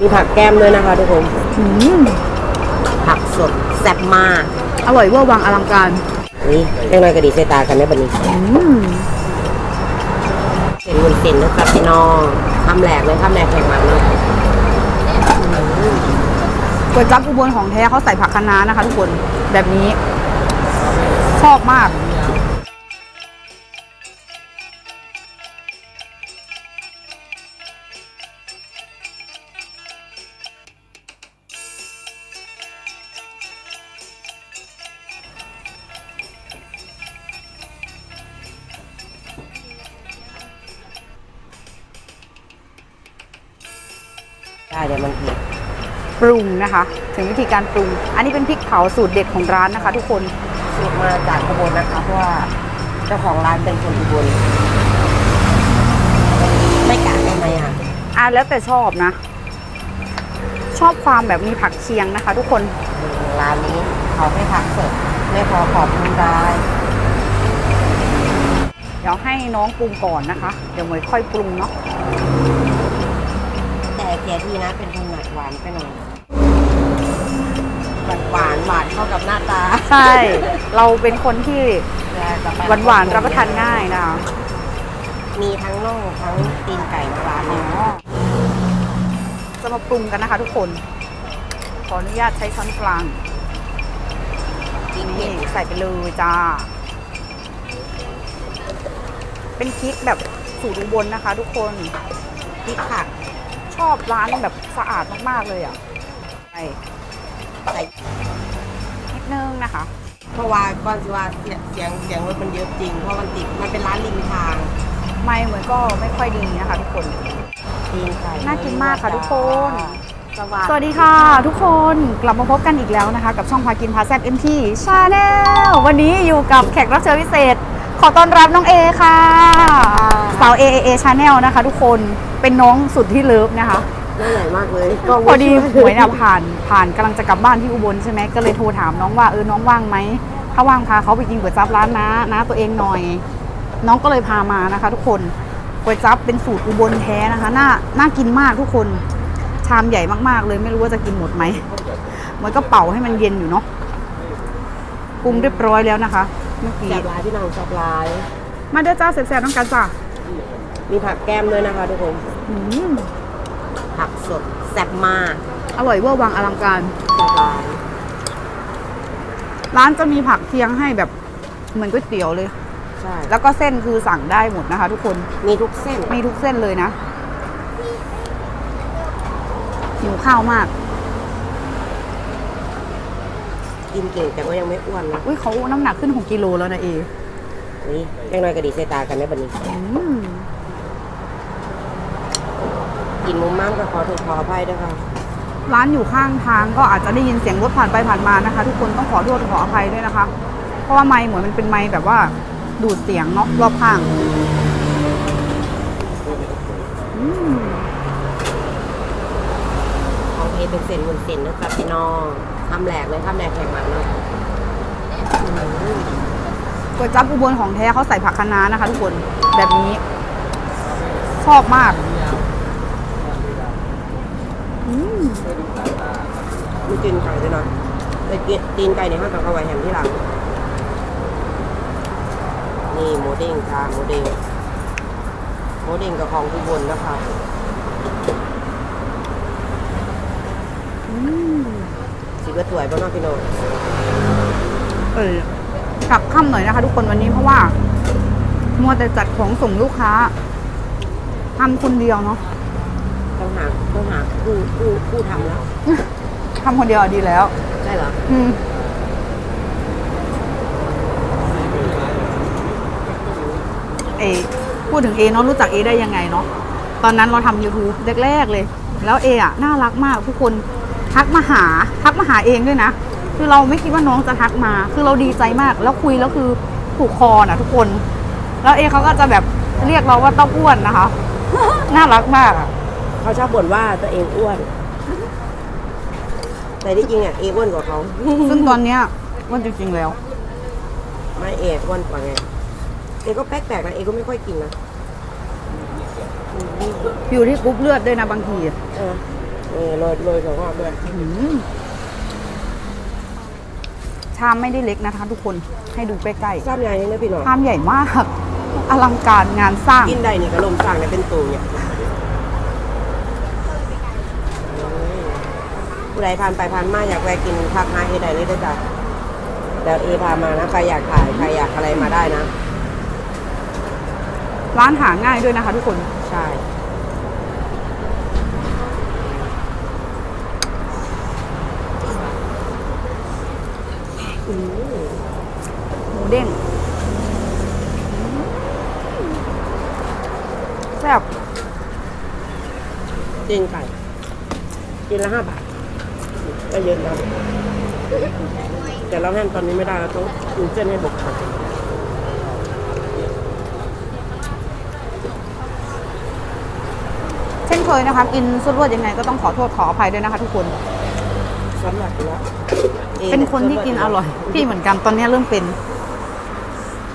มีผักแก้มด้วยนะคะทุกคน อืมผักสดแซ่บมาก อร่อยเวอร์วังอลังการนี่เรื่องอะไรก็ดีใส่ตากันได้บันนี้อืมเส้นวุ้นเส้นนะครับพี่น้องทำแหลกเลยทำแหลกแข็งมันเนาะก๋วยจั๊บอุบลของแท้เขาใส่ผักคะน้านะคะ ทุกคนแบบนี้ชอบมาก ได้เดี๋ยวมันผิดปรุงนะคะ ถึงวิธีการปรุง อันนี้เป็นพริกเผาสูตรเด็ดของร้านนะคะ ทุกคนสูตรมาจากอุบลนะคะเพราะว่าเจ้าของร้านเป็นคนอุบลไม่กะได้ไหมอะอะแล้วแต่ชอบนะ ชอบความแบบมีผักเคียงนะคะ ทุกคนร้านนี้เขาให้ผักสดไม่พอขอบคุณได้เดี๋ยวให้น้องปรุงก่อนนะคะ เดี๋ยวหมวยค่อยปรุงเนาะแต่ เสียทีนะเป็นคนหนักหวานไปหน่อยหวานหวานหวานเข้ากับหน้าตาใช่ เราเป็นคนที่หวานหวานๆรับประทานง่ายนะคะมีทั้งน่องทั้งตีนไก่ในร้านเลยจะมาปรุงกันนะคะ ทุกคน ขออนุญาตใช้ช้อนกลางพริกนี่เผ็ดใส่ไปเลยจ้า เป็นพริกแบบสูตรอุบลนะคะ ทุกคนพริกผัก ชอบร้านแบบสะอาดมาก ๆ เลยอะใส่ใส่นิดนึงนะคะ เพราะว่าก่อนสิว่าเสียงเสียงเสียงรถมันเยอะจริง เพราะมันติดมันเป็นร้านริมทาง ไม่เหมือนก็ไม่ค่อยดีนะคะทุกคนตีนไก่น่ากินมากค่ะทุกคน สวัสสวัสดีค่ะ ทุกคนกลับมาพบกันอีกแล้วนะคะ กับช่องพากินพาแซบเอ็มทีชาแนลวันนี้อยู่กับแขกรับเชิญพิเศษ ขอต้อนรับน้องเอค่ะสาวเอเอชาแนลนะคะ ทุกคนเป็นน้องสุดที่เลิฟนะคะน่าใหญ่มากเลยก็พอดีหวยนะผ่านผ่านกำลังจะกลับบ้านที่อุบลใช่ไหมก็เลยโทรถามน้องว่าเออน้องว่างไหมถ้าว่างพาเขาไปกินก๋วยจั๊บร้านนะนะตัวเองหน่อย น้องก็เลยพามานะคะ ทุกคนก๋วยจั๊บเป็นสูตรอุบลแท้นะคะน่าน่ากินมากทุกคนชามใหญ่มากๆ เลยไม่รู้ว่าจะกินหมดไหมมันก็เป่าให้มันเย็นอยู่เนาะปรุงเรียบร้อยแล้วนะคะ เมื่อกี้แซ่บร้ายพี่น้องแซ่บร้าย มาเด้อจ้าแซ่บๆน้องกันจ้ามีผักแก้มด้วยนะคะทุกคน อืมผักสดแซ่บมากอร่อยเวอร์วังอลังการ แซ่บร้ายร้านจะมีผักเคียงให้แบบเหมือนก๋วยเตี๋ยวเลย ใช่แล้วก็เส้นคือสั่งได้หมดนะคะ ทุกคนมีทุกเส้นมีทุกเส้นเลยนะหิวข้าวมาก กินเก่งแต่ก็ยังไม่อ้วนนะอุ้ยเขาน้ำหนักขึ้น 6กิโลแล้วนะเอนี่ยังน้อยก็ดีใส่ตากันได้บันนี้ อืมกินมุมมั่งก็ขอโทษขออภัยด้วยค่ะ ร้านอยู่ข้างทางก็อาจจะได้ยินเสียงรถผ่านไปผ่านมานะคะ ทุกคนต้องขอโทษขออภัยด้วยนะคะ เพราะว่าไมค์เหมือนมันเป็นไมค์แบบว่าดูดเสียงเนาะรอบข้างอืม ของเอเป็นเส้นวุ้นเส้นนะครับพี่น้อง ทำแหลกเลยทำแหลกแข็งมันเนาะอืมก๋วยจั๊บอุบลของแท้เขาใส่ผักคะน้านะคะ ทุกคนแบบนี้ชอบมากอืมมีตีนไก่ด้วยนะแต่ตีนไก่เนี่ยห้ามกับเอาไว้แฮมที่หลังนี่หมูเด้งค่ะหมูเด้งหมูเด้งกับของทุบนนะคะ อืม สิ บว่าสวยบ้างเนาะพี่น้องเออขับค่ำหน่อยนะคะทุกคนวันนี้เพราะว่า มัวแต่จัดของส่งลูกค้าทำคนเดียวเนาะต้องหาต้องหาผู้ผู้ผู้ทำแล้วทำคนเดียวอะดีแล้ว ใช่เหรออืมเอพูดถึงเอเนาะรู้จักเอได้ยังไงเนาะตอนนั้นเราทำ YouTube แรกๆเลย แล้วเออะน่ารักมากทุกคน ทักมาหาทักมาหาเองด้วยนะ คือเราไม่คิดว่าน้องจะทักมา คือเราดีใจมาก แล้วคุยแล้วคือถูกคอนะทุกคน แล้วเอเขาก็จะแบบเรียกเราว่าเต้าอ้วนนะคะ น่ารักมากอะเขาชอบบ่นว่าตัวเองอ้วน แต่ที่จริงอะเออ้วนกว่าเขาซึ่งตอนเนี้ยอ้วนจริงๆแล้ว ไม่เออ้วนกว่าไงเอก็แปลกๆนะเอก็ไม่ค่อยกินนะอยู่ที่กรุ๊ปเลือดด้วยนะบางที เออ เออโรยโรยถั่วงอกด้วยอืมชามไม่ได้เล็กนะคะ ทุกคนให้ดูใกล้ซ้ำใหญ่เองนะพี่น้อง ๆชามใหญ่มาก อลังการงานสร้าง กินได้นี่ก็ลมสร้างได้เป็นตัวเนี่ยผู้ใดผ่านไปผ่านมาอยากแวะกินพักหาเอใดเลยได้อจ้ะเดี๋ยวเอพามานะใครอยากถ่ายใครอยากอะไรมาได้นะ ร้านหาง่ายด้วยนะคะ ทุกคน ใช่ หมูเด้งแซ่บเจนไก่กินละห้าบาทก็เยอะนะแต่เราแห้งตอนนี้ไม่ได้เราต้องอุ่นเส้นให้บกก่อนเช่นเคยนะคะ กินสุดรวดยังไงก็ต้องขอโทษขออภัยด้วยนะคะทุกคนสำหรับแล้ว เป็นคนที่กินอร่อย พี่เหมือนกันตอนนี้เริ่มเป็น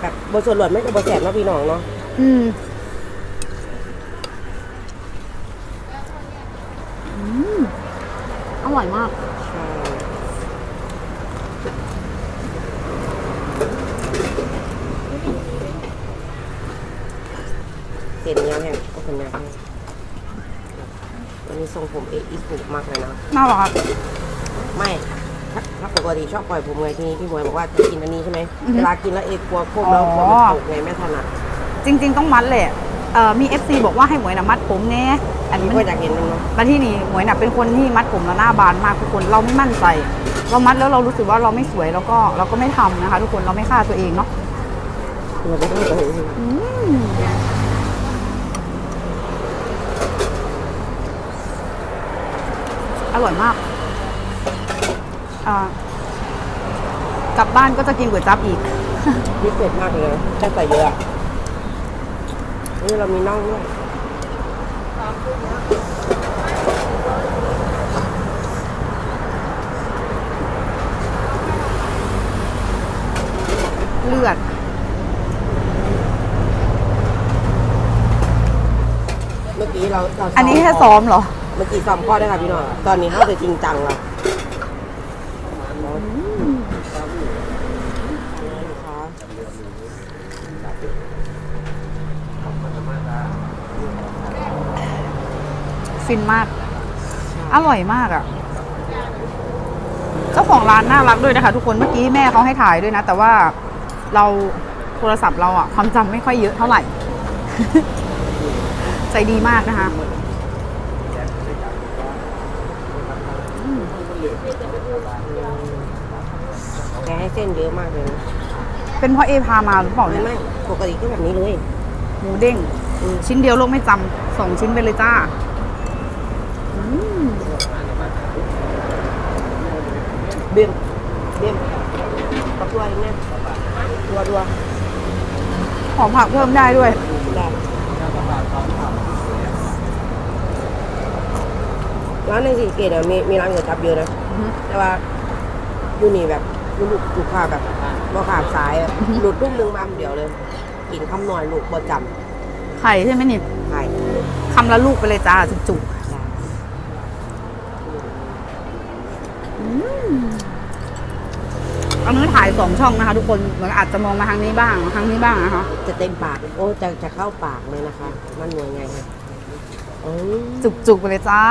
แบบบส่วนหลวดไม่กับบแสบเนาะพี่น้องเนาะอืมอืมอร่อยมากใช่เส้นยาวแห้งก็เป็นยาวแห้งวันนี้ทรงผมเออีสุกมากเลยนะน่ารักไม่ ถ้าถ้าปกติชอบปล่อยผมไงทีนี้พี่หมวยบอกว่าจะกินอันนี้ใช่ไหมอือฮึเวลากินแล้วเอกลัวโค้งแล้วอ๋อผมมันตกไงไม่ถนัดจริง ๆ ต้องมัดแหละเอ่อมี FC บอกว่าให้หมวยนะมัดผมแน่อันพี่นี้ก็มันอยากเห็นมันเนาะแล้วที่นี่หมวยน่ะเป็นคนที่มัดผมแล้วหน้าบานมากทุกคนเราไม่มั่นใจ เรามัดแล้วเรารู้สึกว่าเราไม่สวยแล้วก็เราก็ไม่ทำนะคะ ทุกคนเราไม่ฆ่าตัวเองเนาะเราไม่ต้องไปอืมอร่อยมากอ่า กลับบ้านก็จะกินก๋วยจั๊บอีก พิเศษมากเลยนะแต่ใส่เยอะอะนี่เรามีน่องด้วยเลือด เมื่อกี้เราเราอันนี้แค่ซ้อมเหรอ เมื่อกี้ซ้อมข้อได้ค่ะพี่น้องตอนนี้เขาจะจริงจังแล้วนะคะ ฟินมาก อร่อยมากอะ่ะ เจ้าของร้านน่ารักด้วยนะคะ ทุกคนเมื่อกี้แม่เขาให้ถ่ายด้วยนะ แต่ว่าเราโทรศัพท์เราอะ่ะ ความจำไม่ค่อยเยอะเท่าไหร่ ใจดีมากนะคะ แกให้เส้นเยอะมากเลยนะเป็นเพราะเอพามาหรือเปล่าไม่เนี่ยไม่ปกติก็แบบนี้เลย หมูเด้ง อืม ชิ้นเดียวโลกไม่จำสองชิ้นไปเลยจ้าอืมเบี้ยมเบี้ยมปักตัวเองเนี่ยตัวตัวหอมผักเพิ่มได้ด้วย ได้ร้านในสีเกตอะมีมีร้านก๋วยจั๊บเยอะนะ อือฮึ แต่ว่าอยู่นี่แบบ ลูกลูกค้าแบบบ่ขาดสายอะอือฮึหลุดลูกหนึงมาเดียวเลย กินคำหน่อยลูกบ่จไข่ใช่ไหมนี่ำใช่คำละลูกไปเลยจ้าจุกๆอันนี้ถ่ายสองช่องนะคะ ทุกคนเหมือนอาจจะมองมาทางนี้บ้างทางนี้บ้างนะคะจะเต็มปาก โอ้จะจะเข้าปากเลยนะคะ มันยังไงคะอืมจุกๆไปเลยจ้า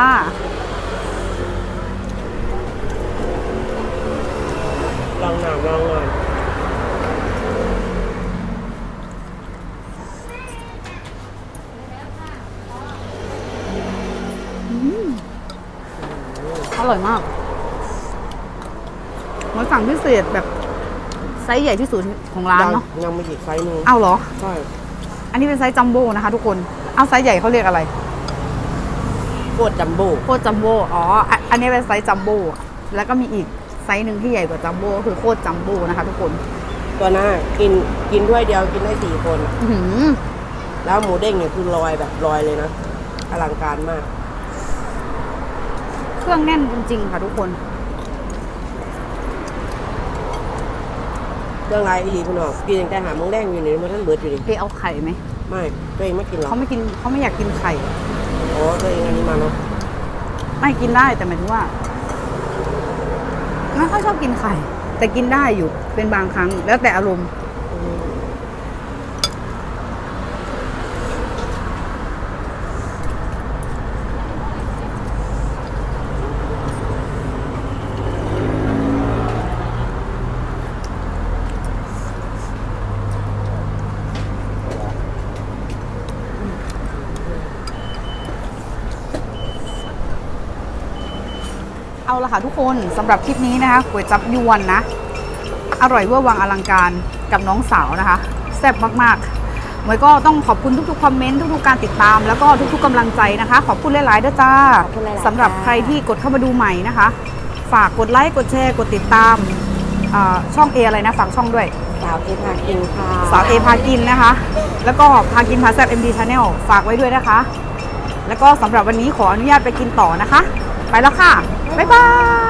ลองหน่อยลองหน่อยอร่อยมากหมูสั่งพิเศษแบบไซส์ใหญ่ที่สุดของร้านยังเนาะยังไม่อีกไซส์หนึงเอาเหรอ ใช่อันนี้เป็นไซส์จัมโบ้นะคะทุกคน เอาไซส์ใหญ่เขาเรียกอะไรโคตรจัมโบ้โคตรจัมโบ้ อ๋ออะอันนี้เป็นไซส์จัมโบ้ แล้วก็มีอีก ไซส์หนึ่งที่ใหญ่กว่าจัมโบ้ก็คือโคตรจัมโบ้นะคะทุกคนตัวหน้ากินกินถ้วยเดียวกินได้สี่คน อื้อหือแล้วหมูเด้งเนี่ยคือลอยแบบลอยเลยนะอลังการมาก เครื่องแน่นจริงๆค่ะทุกคน เรื่องไรอีหลีพี่น้องกินตั้งแต่หาโมงแดงอยู่นี่มันท่านเบิดอยู่ดิเอเอาไข่ไหม ไม่ตัวเองไม่กินหรอกเขาไม่กินเขาไม่อยากกินไข่ อ๋อตัวเองอันนี้มาเนาะไม่กินได้แต่หมายถึงว่า ไม่ค่อยชอบกินไข่ แต่กินได้อยู่เป็นบางครั้งแล้วแต่อารมณ์ เอาละค่ะทุกคนสำหรับคลิปนี้นะคะก๋วยจับยวนนะ อร่อยเวอร์วังอลังการกับน้องสาวนะคะแซ่บมากๆหมวยก็ต้องขอบคุณทุกๆคอมเมนต์ทุกๆการติดตาม แล้วก็ทุกๆกำลังใจนะคะ ขอบคุณหลายๆด้วยจ้าขอบคุณหลายๆสำหรับจ้าใครที่กดเข้ามาดูใหม่นะคะ ฝากกดไลค์กดแชร์กดติดตามอ่าช่องเออะไรนะฝากช่องด้วยสาวเอพากินค่ะสาวเอพากินนะคะ แล้วก็พากินพาแซบ MD Channel ฝากไว้ด้วยนะคะ แล้วก็สำหรับวันนี้ขออนุญาตไปกินต่อนะคะ ไปแล้วค่ะ บ๊ายบาย